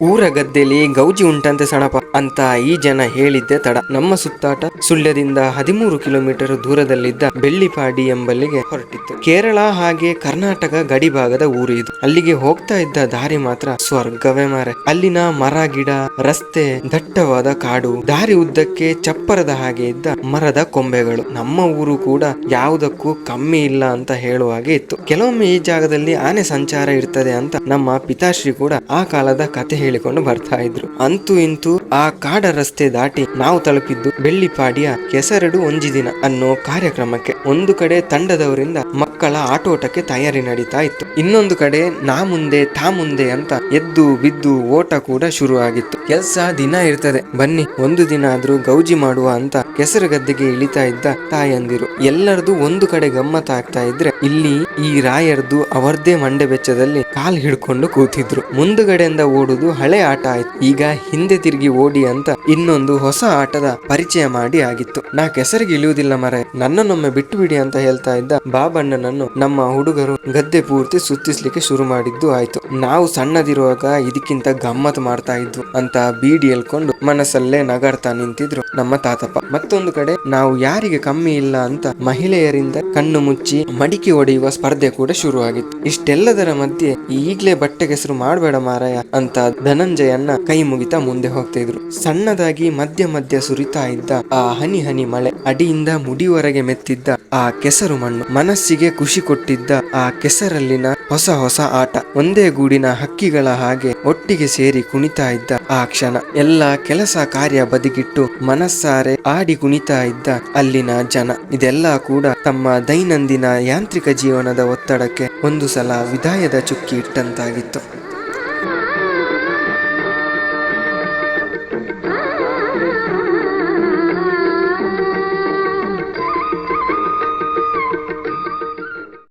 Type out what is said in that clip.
ಊರ ಗದ್ದೆಲಿ ಗೌಜಿ ಉಂಟಂತೆ ಸಣಪ ಅಂತ ಈ ಜನ ಹೇಳಿದ್ದೆ ತಡ. ನಮ್ಮ ಸುತ್ತಾಟ ಸುಳ್ಯದಿಂದ ಹದಿಮೂರು ಕಿಲೋಮೀಟರ್ ದೂರದಲ್ಲಿದ್ದ ಬೆಳ್ಳಿಪಾಡಿ ಎಂಬಲ್ಲಿಗೆ ಹೊರಟಿತ್ತು. ಕೇರಳ ಹಾಗೆ ಕರ್ನಾಟಕ ಗಡಿಭಾಗದ ಊರು ಇದು. ಅಲ್ಲಿಗೆ ಹೋಗ್ತಾ ಇದ್ದ ದಾರಿ ಮಾತ್ರ ಸ್ವರ್ಗವೇ ಮಾರೆ. ಅಲ್ಲಿನ ಮರ, ಗಿಡ, ರಸ್ತೆ, ದಟ್ಟವಾದ ಕಾಡು, ದಾರಿ ಉದ್ದಕ್ಕೆ ಚಪ್ಪರದ ಹಾಗೆ ಇದ್ದ ಮರದ ಕೊಂಬೆಗಳು. ನಮ್ಮ ಊರು ಕೂಡ ಯಾವುದಕ್ಕೂ ಕಮ್ಮಿ ಇಲ್ಲ ಅಂತ ಹೇಳುವ ಹಾಗೆ ಇತ್ತು. ಕೆಲವೊಮ್ಮೆ ಈ ಜಾಗದಲ್ಲಿ ಆನೆ ಸಂಚಾರ ಇರ್ತದೆ ಅಂತ ನಮ್ಮ ಪಿತಾಶ್ರೀ ಕೂಡ ಆ ಕಾಲದ ಕತೆ ಹೇಳಿಕೊಂಡು ಬರ್ತಾ ಇದ್ರು. ಅಂತೂ ಇಂತೂ ಆ ಕಾಡ ರಸ್ತೆ ದಾಟಿ ನಾವು ತಲುಪಿದ್ದು ಬೆಳ್ಳಿಪಾಡಿಯ ಕೆಸರಡು ಒಂಜಿ ದಿನ ಅನ್ನೋ ಕಾರ್ಯಕ್ರಮಕ್ಕೆ. ಒಂದು ಕಡೆ ತಂಡದವರಿಂದ ಮಕ್ಕಳ ಆಟೋಟಕ್ಕೆ ತಯಾರಿ ನಡೀತಾ ಇತ್ತು. ಇನ್ನೊಂದು ಕಡೆ, ನಾ ಮುಂದೆ, ತಾ ಮುಂದೆ ಅಂತ ಎದ್ದು ಬಿದ್ದು ಓಟ ಕೂಡ ಶುರು ಆಗಿತ್ತು ಕೆಲ್ಸ ದಿನ ಇರ್ತದೆ. ಬನ್ನಿ, ಒಂದು ದಿನ ಆದ್ರೂ ಗೌಜಿ ಮಾಡುವ ಅಂತ ಕೆಸರು ಗದ್ದೆಗೆ ಇಳಿತಾ ಇದ್ದ ತಾಯಂದಿರು ಎಲ್ಲರದು ಒಂದು ಕಡೆ ಗಮ್ಮತ್ ಆಗ್ತಾ ಇದ್ರೆ, ಇಲ್ಲಿ ಈ ರಾಯರ್ದು ಅವರದೇ ಮಂಡೆ ಬೆಚ್ಚದಲ್ಲಿ ಕಾಲ್ ಹಿಡ್ಕೊಂಡು ಕೂತಿದ್ರು. ಮುಂದುಗಡೆಯಿಂದ ಓಡುದು ಹಳೆ ಆಟ ಆಯ್ತು. ಈಗ ಹಿಂದೆ ತಿರುಗಿ ಓಡಿ ಅಂತ ಇನ್ನೊಂದು ಹೊಸ ಆಟದ ಪರಿಚಯ ಮಾಡಿ ಆಗಿತ್ತು. ನಾ ಕೆಸರಿಗೆ ಇಳಿಯುವುದಿಲ್ಲ ಮರೆ, ನನ್ನನ್ನೊಮ್ಮೆ ಬಿಟ್ಟು ಬಿಡಿ ಅಂತ ಹೇಳ್ತಾ ಇದ್ದ ನಮ್ಮ ಹುಡುಗರು ಗದ್ದೆ ಪೂರ್ತಿ ಸುತ್ತಿಸ್ಲಿಕ್ಕೆ ಶುರು ಮಾಡಿದ್ದು ಆಯ್ತು. ನಾವು ಸಣ್ಣದಿರುವಾಗ ಇದಕ್ಕಿಂತ ಗಮ್ಮತ್ ಮಾಡ್ತಾ ಇದ್ವು. ಅಂತ ಬೀಡಿ ಎಳ್ಕೊಂಡು ಮನಸ್ಸಲ್ಲೇ ನಗಾಡ್ತಾ ನಿಂತಿದ್ರು ನಮ್ಮ ತಾತಪ್ಪ. ಮತ್ತೊಂದು ಕಡೆ, ನಾವು ಯಾರಿಗೆ ಕಮ್ಮಿ ಇಲ್ಲ ಅಂತ ಮಹಿಳೆಯರಿಂದ ಕಣ್ಣು ಮುಚ್ಚಿ ಮಡಿಕೆ ಹೊಡೆಯುವ ಸ್ಪರ್ಧೆ ಕೂಡ ಶುರುವಾಗಿತ್ತು. ಇಷ್ಟೆಲ್ಲದರ ಮಧ್ಯೆ ಈಗ್ಲೇ ಬಟ್ಟೆ ಕೆಸರು ಮಾಡಬೇಡ ಮಾರಾಯ ಅಂತ ಧನಂಜಯನ್ನ ಕೈ ಮುಗಿತಾ ಮುಂದೆ ಹೋಗ್ತಾ ಇದ್ರು. ಸಣ್ಣದಾಗಿ ಮಧ್ಯ ಮಧ್ಯ ಸುರಿತಾ ಇದ್ದ ಆ ಹನಿ ಹನಿ ಮಳೆ, ಅಡಿಯಿಂದ ಮುಡಿವರೆಗೆ ಮೆತ್ತಿದ್ದ ಆ ಕೆಸರು ಮಣ್ಣು, ಮನಸ್ಸಿಗೆ ಖುಷಿ ಕೊಟ್ಟಿದ್ದ ಆ ಕೆಸರಲ್ಲಿನ ಹೊಸ ಹೊಸ ಆಟ, ಒಂದೇ ಗೂಡಿನ ಹಕ್ಕಿಗಳ ಹಾಗೆ ಒಟ್ಟಿಗೆ ಸೇರಿ ಕುಣಿತಾ ಇದ್ದ ಆ ಕ್ಷಣ ಎಲ್ಲ ಕೆಲಸ ಕಾರ್ಯ ಬದಿಗಿಟ್ಟು ಮನಸ್ಸಾರೆ ಆಡಿ ಕುಣಿತಾ ಇದ್ದ ಅಲ್ಲಿನ ಜನ ಇದೆಲ್ಲ ಕೂಡ ತಮ್ಮ ದೈನಂದಿನ ಯಾಂತ್ರಿಕ ಜೀವನದ ಒತ್ತಡಕ್ಕೆ ಒಂದು ಸಲ ವಿದಾಯದ ಚುಕ್ಕಿ ಇಟ್ಟಂತಾಗಿತ್ತು